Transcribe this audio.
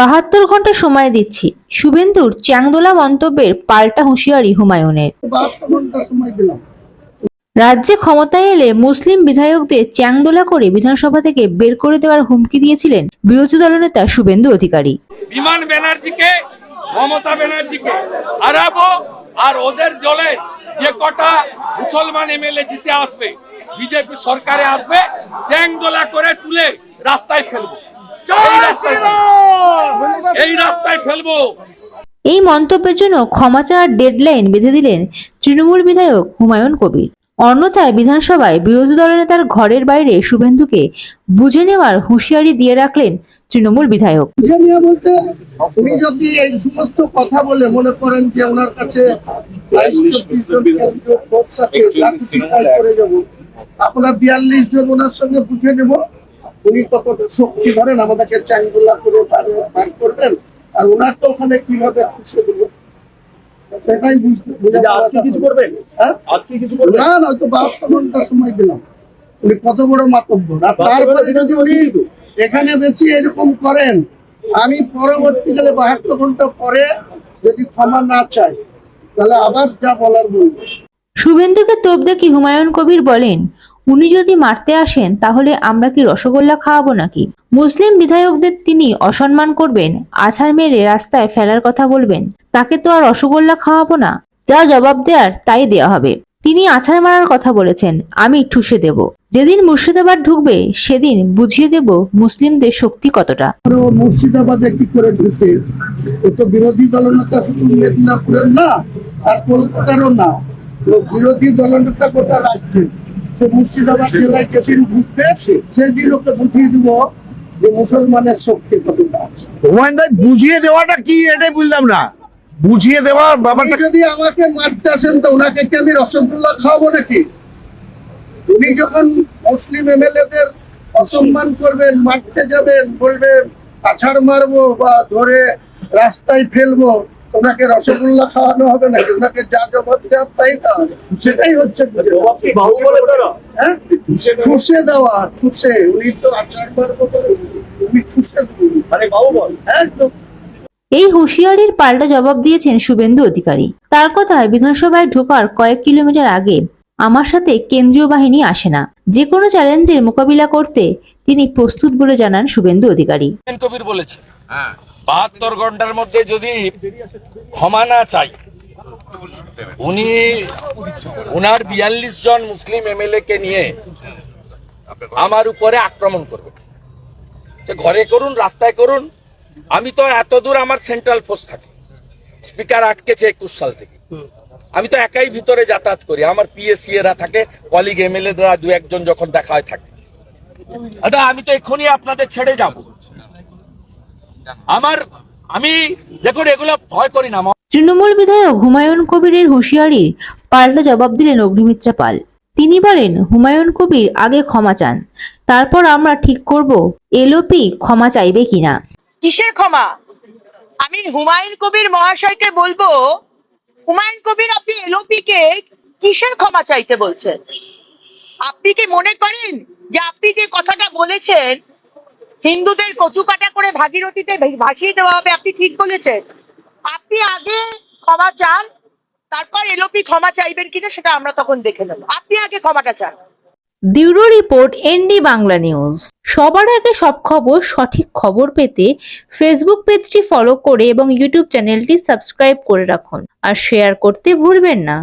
বাহাত্তর ঘণ্টা সময় দিচ্ছি। শুভেন্দুর চ্যাংদোলা মন্তব্যের পাল্টা হুঁশিয়ারি হুমায়ুনের। রাজ্যে ক্ষমতায় এলে মুসলিম বিধায়কদের চ্যাংদোলা করে বিধানসভা থেকে বের করে দেওয়ার হুমকি দিয়েছিলেন বিরোধী দলনেতা শুভেন্দু অধিকারী। বিমান ব্যানার্জিকে মমতা ব্যানার্জিকে হারাবো আর ওদের দলে যে কটা মুসলমান এমএলএ জিতে আসবে বিজেপি সরকারে আসবে চ্যাংদোলা করে তুলে রাস্তায় ফেলব। রাস্তায় ফেলব। এই রাস্তায় ফেলব। এই মন্তব্যের জন্য ক্ষমা চাওয়ার ডেডলাইন বেঁধে দিলেন তৃণমূল বিধায়ক হুমায়ুন কবির। অন্যথায় বিধানসভায় বিরোধী দলনেতার ঘরের বাইরে শুভেন্দুকে বুঝে নেওয়ার হুঁশিয়ারি দিয়ে রাখলেন তৃণমূল বিধায়ক। বলতে উনি যদি এই সমস্ত কথা বলে মনে করেন যে ওনার কাছে আমরা বিয়াল্লিশ জন ওনার সঙ্গে বুঝে নেব। উনি কতটা শক্তি ধরেন আমাদেরকে চাঙ্গুলা করে করবেন আর ওনার তো ওখানে কীভাবে খুশি দেব সেটাই বুঝতে আজকে কিছু করবেন? হ্যাঁ? আজকে কিছু করবেন? না না হয়তো বাহাত্তর ঘণ্টা সময় দিলাম। উনি কত বড় মাতব্য আর তারপরে যদি উনি এখানে বেশি এরকম করেন। আমি পরবর্তীকালে বাহাত্তর ঘণ্টা পরে যদি ক্ষমা না চাই তাহলে আবার যা বলার বলব। শুভেন্দুকে তোপ দেখি হুমায়ুন কবির বলেন? উনি যদি মারতে আসেন, তাহলে আমরা কি রসগোল্লা খাওয়াবো নাকি? মুসলিম বিধায়কদের তিনি অসম্মান করবেন, আছাড় মেরে রাস্তায় ফেলার কথা বলবেন, তাকে তো আর রসগোল্লা খাওয়াবো না। যা জবাব দেওয়ার তাই দেওয়া হবে। তিনি আছাড় মারার কথা বলেছেন, আমি ঠুসে দেব। যেদিন মুর্শিদাবাদ ঢুকবে, সেদিন বুঝিয়ে দেব মুসলিমদের শক্তি কতটা। মুর্শিদাবাদে কি করে ঢুকে ও তো বিরোধী দলনেতা শুধু না, আর কলকাতারও না। বিরোধী দলনেতা গোটা রাজ্যে সে মুর্শিদাবাদ জেলায় যেদিন ঢুকবে সেদিন ওকে বুঝিয়ে দিব যে মুসলমানের শক্তি কতটা। হুমায়ুন ভাই বুঝিয়ে দেওয়াটা কি? এটাই বুঝলাম না। বুঝিয়ে দেওয়ার ব্যাপারটা যদি আমাকে মারতে আসেন তো ওনাকে কি আমি রসগোল্লা খাওয়াবো নাকি? উনি যখন মুসলিম এমএলএদের অসম্মান করবেন মারতে যাবেন বলবেন আছাড় মারবো বা ধরে রাস্তায় ফেলব ওনাকে রসগোল্লা খাওয়ানো হবে নাকি? ওনাকে যা জবাব দেওয়ার তাই দেওয়া সেটাই হচ্ছে তারা হ্যাঁ? ঠুসে দেওয়া। ঠুসে উনি তো বলে উনি ঠুসে দেবেন। মানে বাহুবল। একদম। এই হুঁশিয়ারির পাল্টা জবাব দিয়েছেন শুভেন্দু অধিকারী। তার কথায় বিধানসভায় ঢোকার কয়েক কিলোমিটার আগে আমার সাথে কেন্দ্রীয় বাহিনী আসে না। যে কোনো চ্যালেঞ্জের মোকাবিলা করতে তিনি প্রস্তুত বলে জানান শুভেন্দু অধিকারী। কবির বলেছে। বাহাত্তর ঘণ্টার মধ্যে যদি ক্ষমা না চাই, উনি উনার বিয়াল্লিশ জন মুসলিম এমএলএ কে নিয়ে আমার উপরে আক্রমণ করবে। ঘরে করুন, রাস্তায় করুন, আমি তো এত দূর আমার সেন্ট্রাল ফোর্স থাকে। স্পিকার আটকেছে একুশ সাল থেকে। আমি তো একাই ভিতরে যাতায়াত করি। আমার পিএসসি এরা থাকে কলিগ এমএলএ দ্বারা দু একজন যখন দেখা হয় থাকে। দাদা আমি তো এক্ষুনি আপনাদের ছেড়ে যাব। আমার আমি দেখুন এগুলো ভয় করি না তৃণমূল বিধায়ক হুমায়ুন কবিরের হুঁশিয়ারির পাল্টা জবাব দিলেন অগ্নিমিত্রা পাল। তিনি বলেন হুমায়ুন কবির আগে ক্ষমা চান তারপর আমরা ঠিক করব এলওপি ক্ষমা চাইবে কিনা? কিসের ক্ষমা? আমি হুমায়ুন কবির মহাশয়কে বলব হুমায়ুন কবির আপনি এলওপি কে কিসের ক্ষমা চাইতে বলছেন? আপনি কি মনে করেন যে আপনি যে কথাটা বলেছেন হিন্দুদের কচু কাটা করে ভাগীরথীতে ভাসিয়ে দেওয়া হবে, আপনি ঠিক বলেছেন। আপনি আগে ক্ষমা চান, তারপর এলওপি ক্ষমা চাইবেন কিনা সেটা আমরা তখন দেখে নেব। আপনি আগে ক্ষমাটা চান। Bureau report, ND Bangla news. সবার আগে সব খবর, সঠিক খবর পেতে ফেসবুক পেজটি ফলো করে এবং ইউটিউব চ্যানেলটি সাবস্ক্রাইব করে রাখুন। আর শেয়ার করতে ভুলবেন না।